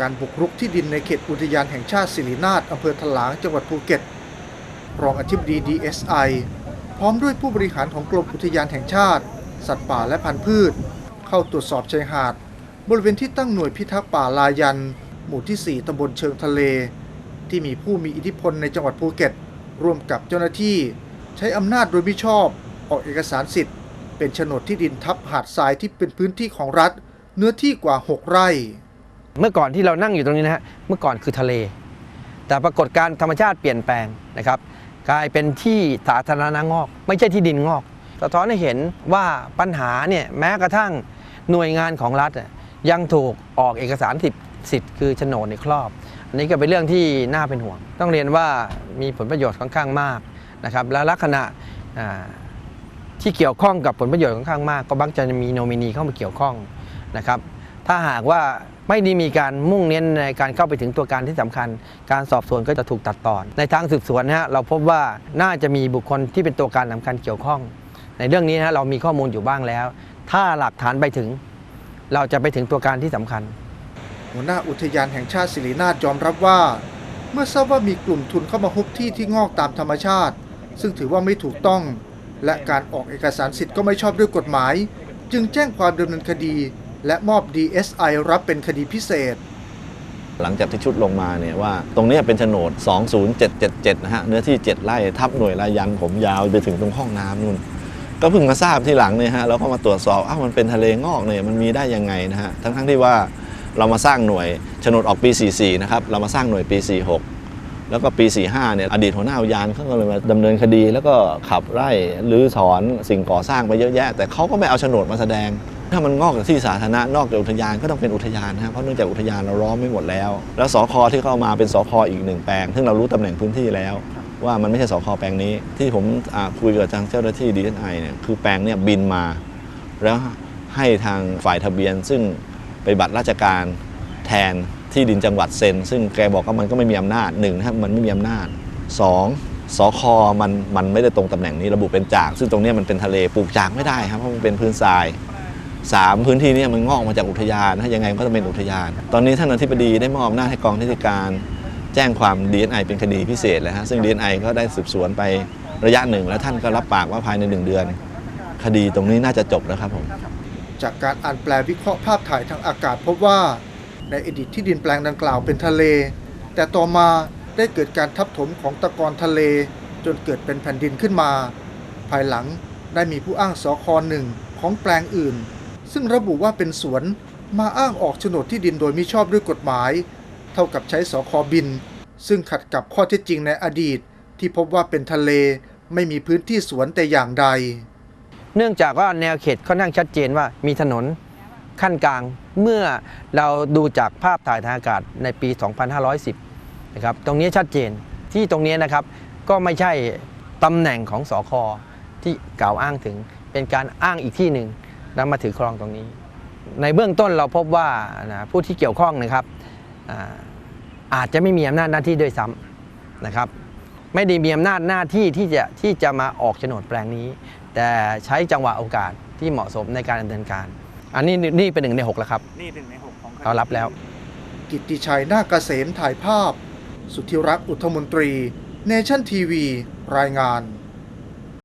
การบุกรุกที่ดินในเขตอุทยานแห่งชาติสิรินาถอำเภอถลางจังหวัดภูเก็ต รองอธิบดี DSI พร้อมด้วยผู้บริหารของกรมอุทยานแห่งชาติ สัตว์ป่าและพันธุ์พืช เข้าตรวจสอบชายหาด บริเวณที่ตั้งหน่วยพิทักษ์ป่าลายัน หมู่ที่ 4ตำบลเชิงทะเล ที่มีผู้มีอิทธิพลในจังหวัดภูเก็ต ร่วมกับเจ้าหน้าที่ ใช้อำนาจโดยมิชอบ ออกเอกสารสิทธิ์ เป็นโฉนดที่ดินทับหาดทรายที่เป็นพื้นที่ของรัฐ เนื้อที่กว่า 6 ไร่ เมื่อก่อนที่เรานั่งอยู่ตรงนี้นะฮะเมื่อก่อนคือทะเล แต่ปรากฏการธรรมชาติเปลี่ยนแปลงนะครับ กลายเป็นที่สาธารณะงอก ไม่ใช่ที่ดินงอกสะท้อนให้เห็นว่าปัญหาเนี่ยแม้กระทั่งหน่วยงานของรัฐยังถูกออกเอกสารสิทธิ์สิทธิ์คือโฉนดในครอบ อันนี้ก็เป็นเรื่องที่น่าเป็นห่วง ต้องเรียนว่ามีผลประโยชน์ค่อนข้างมากนะครับและลักษณะที่เกี่ยวข้องกับผลประโยชน์ค่อนข้างมาก ก็บักจะมีโนมินีเข้ามาเกี่ยวข้องนะครับ ถ้าหากว่าไม่ได้มีการมุ่งเน้นในการเข้าไปถึงตัวการที่สำคัญ การสอบสวนก็จะถูกตัดตอน ในทางสืบสวนนะฮะเราพบว่าน่าจะมีบุคคลที่เป็นตัวการสำคัญเกี่ยวข้อง ในเรื่องนี้นะเรามีข้อมูลอยู่บ้างแล้ว ถ้าหลักฐานไปถึง เราจะไปถึงตัวการที่สำคัญ หัวหน้าอุทยานแห่งชาติสิรินาถยอมรับว่า เมื่อทราบว่ามีกลุ่มทุนเข้ามาฮุบที่ที่งอกตามธรรมชาติ ซึ่งถือว่าไม่ถูกต้อง และการออกเอกสารสิทธิ์ก็ไม่ชอบด้วยกฎหมาย จึงแจ้งความดำเนินคดี และมอบ DSI รับเป็นคดีพิเศษ หลังจากที่ชุดลงมาเนี่ยว่า ตรงนี้เป็นโฉนด 20777 นะฮะ เนื้อที่ 7 ไร่ทับหน่วยลายันผมยาวไปถึงตรงห้องน้ำนู่น ก็เพิ่งมาทราบที่หลังเนี่ยฮะแล้วก็มาตรวจสอบอ้าวมันเป็นทะเลงอกเนี่ยมันมีได้ยังไงนะฮะทั้งทั้งที่ว่าเรามาสร้างหน่วยโฉนดออกปี 44 นะครับ เรามาสร้างหน่วยปี 46 แล้วก็ปี 45 เนี่ย อดีตหัวหน้าอุทยานเขาก็เลยมาดำเนินคดี แล้วก็ขับไล่หรือถอนสิ่งก่อสร้างไปเยอะแยะ แต่เขาก็ไม่เอาโฉนดมาแสดง ถ้ามันงอกจากที่สาธารณะนอกจากอุทยานก็ต้องเป็นอุทยานนะครับเพราะเนื่องจากอุทยานเราล้อมไม่หมดแล้ว แล้วสคที่เข้ามาเป็นสคอีกหนึ่งแปลง ซึ่งเรารู้ตำแหน่งพื้นที่แล้ว ว่ามันไม่ใช่สคแปลงนี้ ที่ผมคุยกับทางเจ้าหน้าที่ดีเอไอเนี่ยคือแปลงเนี่ยบินมา แล้วให้ทางฝ่ายทะเบียน ซึ่งไปบัตรราชการแทนที่ดินจังหวัดเซ็นซึ่งแกบอกว่ามันก็ไม่มีอำนาจหนึ่งนะครับมันไม่มีอำนาจสองสคมันมันไม่ได้ตรงตำแหน่งนี้ระบุเป็นจาก ซึ่งตรงนี้มันเป็นทะเลปลูกจากไม่ได้ครับเพราะมันเป็นพื้นทราย สามพื้นที่นี้มันงอกมาจากอุทยานถ้ายังไงก็ต้องเป็นอุทยาน ตอนนี้ท่านอธิบดีได้มอบหน้าจให้กองนิติการแจ้งความ DNI เป็นคดีพิเศษแล้วฮะซึ่ง DNI ก็ได้สืบสวนไประยะหนึ่ง แล้วท่านก็รับปากว่าภายในหนึ่งเดือน คดีตรงนี้น่าจะจบแล้วครับผมจากการอ่านแปลวิเคราะห์ภาพถ่ายทางอากาศพบว่าในอดีตที่ดินแปลงดังกล่าวเป็นทะเล แต่ต่อมาได้เกิดการทับถมของตะกอนทะเล จนเกิดเป็นแผ่นดินขึ้นมา ภายหลังได้มีผู้อ้างสอคอหนึ่งของแปลงอื่น ซึ่งระบุว่าเป็นสวนมาอ้างออกโฉนดที่ดินโดยมิชอบด้วยกฎหมาย เท่ากับใช้สคบิน ซึ่งขัดกับข้อเท็จจริงในอดีต ที่พบว่าเป็นทะเลไม่มีพื้นที่สวนแต่อย่างใด เนื่องจากว่าแนวเขตค่อนข้างชัดเจนว่ามีถนนขั้นกลางเมื่อเราดูจากภาพถ่ายทางอากาศในปี 2510 นะครับ ตรงนี้ชัดเจนที่ตรงนี้นะครับก็ไม่ใช่ตำแหน่งของสอคอที่กล่าวอ้างถึงเป็นการอ้างอีกที่หนึ่ง แล้วมาถือครองตรงนี้ ในเบื้องต้นเราพบว่านะผู้ที่เกี่ยวข้องนะครับอ่าอาจจะไม่มีอำนาจหน้าที่ด้วยซ้ำนะครับ ไม่ได้มีอำนาจหน้าที่ที่จะที่จะมาออกโฉนดแปลงนี้ แต่ใช้จังหวะโอกาสที่เหมาะสมในการดำเนินการ อันนี้นี่เป็นหนึ่งในหกแล้วครับนี่หนึ่งในหกของคดีเรารับแล้ว กิตติชัยนาคเกษมถ่ายภาพ สุทธิรักษ์อุทธมนตรี เนชั่นทีวี รายงาน